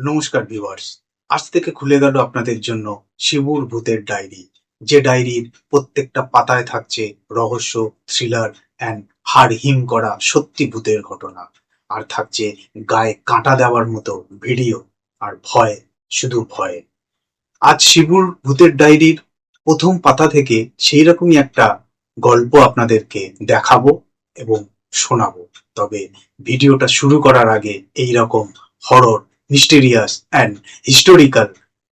নমস্কার ভিউয়ার্স আজ থেকে খুলে গেল আপনাদের জন্য শিবুর ভূতের ডায়েরি। যে ডায়েরির প্রত্যেকটা পাতায় থাকছে রহস্য থ্রিলার অ্যান্ড হাড় হিম করা সত্যি ভূতের ঘটনা। আর থাকছে গায়ে কাঁটা দেওয়ার মতো ভিডিও। আর ভয়, শুধু ভয়। আজ শিবুর ভূতের ডায়েরির প্রথম পাতা থেকে সেই রকমই একটা গল্প আপনাদেরকে দেখাবো এবং শোনাবো। তবে ভিডিওটা শুরু করার আগে এই রকম হরর মিস্টেরিয়াস অ্যান্ড হিস্টোরিক্যাল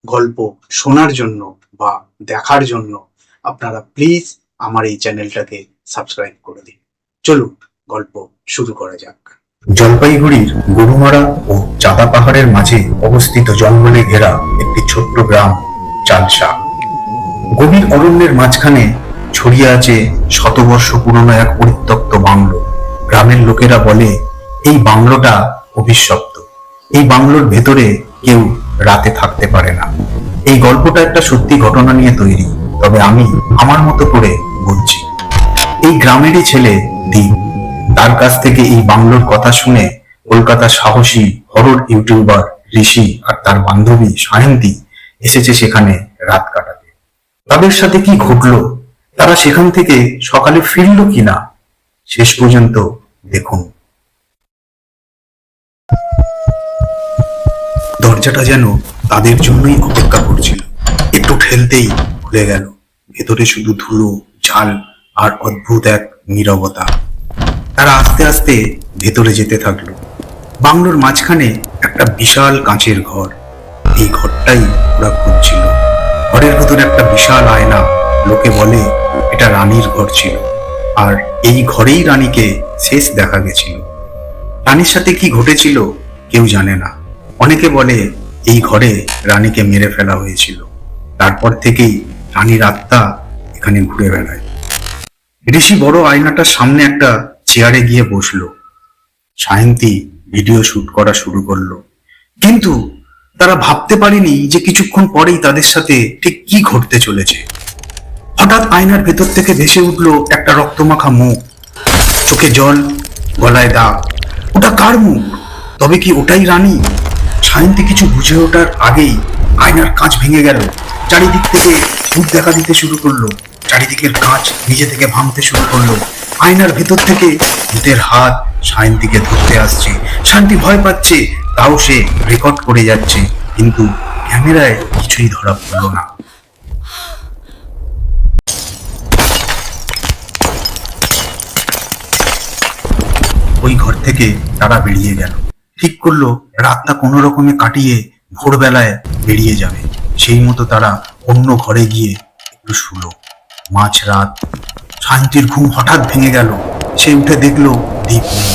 গল্প শোনার জন্য বা দেখার জন্য আপনারা প্লিজ আমার এই চ্যানেলটাকে সাবস্ক্রাইব করে দিন। চলুন গল্প শুরু করা যাক। জলপাইগুড়ির গরুমারা ও চাঁদা পাহাড়ের মাঝে অবস্থিত জঙ্গলে ঘেরা একটি ছোট্ট গ্রাম চালসা গভীর অরণ্যের মাঝখানে ছড়িয়ে আছে শতবর্ষ পুরনো এক পরিত্যক্ত বাংলো। গ্রামের লোকেরা বলে, এই বাংলোটা অভিশপ্ত। এই বাংলোর ভেতরে কেউ রাতে থাকতে পারে না। এই গল্পটা একটা সত্যি ঘটনা নিয়ে তৈরি, তবে আমি আমার মতো করে বলছি এই গ্রামেরই ছেলে দীপ। তার কাছ থেকে এই বাংলোর কথা শুনে কলকাতা সাহসী হরর ইউটিউবার ঋষি আর তার বান্ধবী সায়ন্তী এসেছে সেখানে রাত কাটাতে। তাদের সাথে কি ঘটলো? তারা সেখান থেকে সকালে ফিরল কিনা? শেষ পর্যন্ত দেখুন। দরজাটা যেন তাদের জন্যই অপেক্ষা করছিল। একটু ঠেলতেই খুলে গেল। ভেতরে শুধু ধুলো, ঝাল আর অদ্ভুত এক নীরবতা। তারা আস্তে আস্তে ভেতরে যেতে থাকল। বাংলোর মাঝখানে একটা বিশাল কাঁচের ঘর। এই ঘরটাই ওরা খুঁজছিল। ঘরের ভেতরে একটা বিশাল আয়না, লোকে বলে এটা রানীর ঘর ছিল। আর এই ঘরেই রানীকে শেষ দেখা গেছিল। রানীর সাথে কি ঘটেছিল কেউ জানে না। অনেকে বলে, এই ঘরে রানীকে মেরে ফেলা হয়েছিল। তারপর থেকেই রানীর আত্মা এখানে ঘুরে বেড়ায়। ঋষি বড় আয়নাটার সামনে একটা চেয়ারে গিয়ে বসল। সায়ন্তী ভিডিও শুট করা শুরু করল। কিন্তু তারা ভাবতে পারেনি যে কিছুক্ষণ পরেই তাদের সাথে ঠিক কি ঘটতে চলেছে। হঠাৎ আয়নার ভেতর থেকে ভেসে উঠল একটা রক্তমাখা মুখ। চোখে জল, গলায় দাগ। ওটা কার মুখ? তবে কি ওটাই রানী? সায়ন্তী কিছু বুঝে ওঠার আগেই আয়নার কাঁচ ভেঙে গেল। চারিদিক থেকে ভূত দেখা দিতে শুরু করল। চারিদিকের কাঁচ নিজে থেকে ভাঙতে শুরু করল। আয়নার ভেতর থেকে ভূতের হাত সায়ন্তীকে ধরতে আসছে। শান্তি ভয় পাচ্ছে, তাও সে রেকর্ড করে যাচ্ছে। কিন্তু ক্যামেরায় কিছুই ধরা পড়ল না। ওই ঘর থেকে তারা বেরিয়ে গেল। ঠিক করল, রাতটা কোনো রকমে কাটিয়ে ভোরবেলায় বেরিয়ে যাবে। সেই মতো তারা অন্য ঘরে গিয়ে একটু শুলো। মাঝ রাত শান্তির ঘুম হঠাৎ ভেঙে গেল। সে উঠে দেখল দীপ নেই।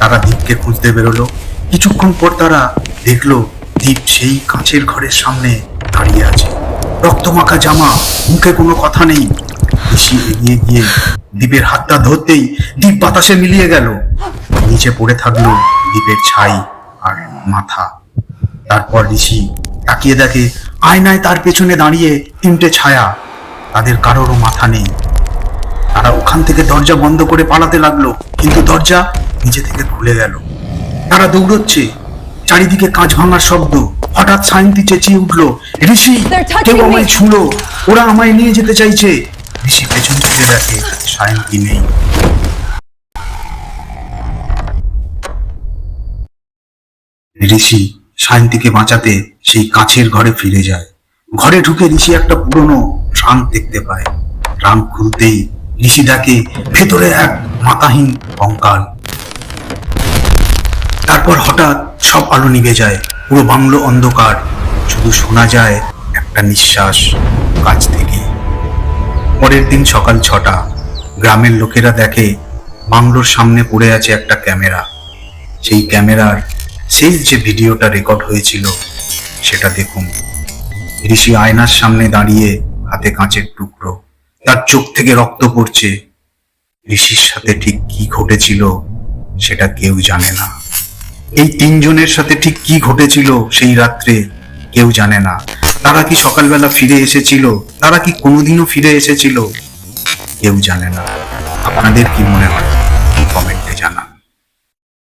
তারা দীপকে খুঁজতে বেরোলো। কিছুক্ষণ পর তারা দেখল দীপ সেই কাঁচের ঘরের সামনে দাঁড়িয়ে আছে। রক্তমাখা জামা, মুখে কোনো কথা নেই। ঋষি এগিয়ে গিয়ে দ্বীপের হাতটা ধরতেই দীপ বাতাসে মিলিয়ে গেল। নিচে পড়ে থাকল দীপের ছাই আর মাথা। তারপর ঋষি তাকিয়ে দেখে আয়নায় তার পেছনে দাঁড়িয়ে তিনটে ছায়া তাদের কারোরও মাথা নেই। তারা ওখান থেকে দরজা বন্ধ করে পালাতে লাগল কিন্তু দরজা নিজে থেকে খুলে গেল। তারা দৌড়চ্ছে চারিদিকে কাঁচ ভাঙার শব্দ। হঠাৎ সায়ন্তী চেঁচিয়ে উঠল ঋষি কেউ আমায় ছুঁলো। ওরা আমায় নিয়ে যেতে চাইছে। ঋষি পেছন ফিরে দেখে সায়ন্তী নেই। ঋষি শান্তিকে বাঁচাতে সেই কাঁচের ঘরে ফিরে যায়। ঘরে ঢুকে ঋষি একটা পুরনো ট্রাঙ্ক দেখতে পায়। ট্রাঙ্ক খুলতেই ঋষি ডাকে, ভেতরে এক মাতাহীন কঙ্কাল তারপর হঠাৎ সব আলো নিভে যায়, পুরো বাংলো অন্ধকার। শুধু শোনা যায় একটা নিঃশ্বাস কাছ থেকে। পরের দিন সকাল ছটা, গ্রামের লোকেরা দেখে বাংলোর সামনে পড়ে আছে একটা ক্যামেরা। সেই ক্যামেরার শেষ যে ভিডিওটা রেকর্ড হয়েছিল, সেটা দেখুন। ঋষি আয়নার সামনে দাঁড়িয়ে হাতে কাঁচের টুকরো, তার চোখ থেকে রক্ত পড়ছে। ঋষির সাথে ঠিক কি ঘটেছিল, সেটা কেউ জানে না। এই তিনজনের সাথে ঠিক কি ঘটেছিল, সেই রাত্রে কেউ জানে না। তারা কি সকালবেলা ফিরে এসেছিল, তারা কি কোনোদিনও ফিরে এসেছিল, কেউ জানে না। আপনাদের কি মনে হয়?